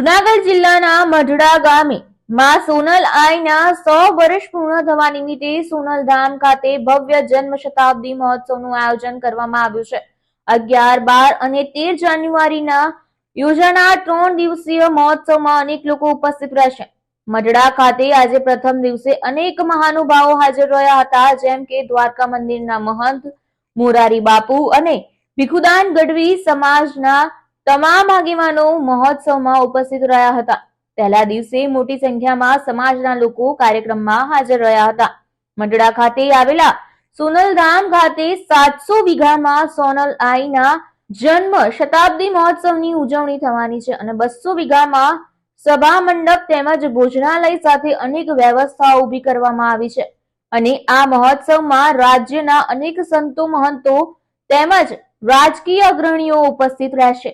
જુનાગઢ જિલ્લાના મઢડા ગામે માં સોનલ આઈના સો વર્ષ પૂર્ણ થવા નિમિત્તે સોનલ ધામ ખાતે ભવ્ય જન્મ શતાબ્દી મહોત્સવનું આયોજન કરવામાં આવ્યું છે. અગિયાર, બાર અને તેર જાન્યુઆરીના યોજાનાર ત્રણ દિવસીય મહોત્સવમાં અનેક લોકો ઉપસ્થિત રહેશે. મઢડા ખાતે આજે પ્રથમ દિવસે અનેક મહાનુભાવો હાજર રહ્યા હતા, જેમ કે દ્વારકા મંદિરના મહંત, મોરારી બાપુ અને ભીખુદાન ગઢવી સમાજના તમામ આગેવાનો મહોત્સવમાં ઉપસ્થિત રહ્યા હતા. પહેલા દિવસે મોટી સંખ્યામાં સમાજના લોકો કાર્યક્રમમાં હાજર રહ્યા હતા. મંડળા ખાતે આવેલા સોનલધામ ખાતે સાતસો વીઘામાં સોનલ આઈના જન્મ શતાબ્દી મહોત્સવની ઉજવણી થવાની છે અને બસો વીઘામાં સભા મંડપ તેમજ ભોજનાલય સાથે અનેક વ્યવસ્થાઓ ઊભી કરવામાં આવી છે. અને આ મહોત્સવમાં રાજ્યના અનેક સંતો મહંતો તેમજ રાજકીય અગ્રણીઓ ઉપસ્થિત રહેશે.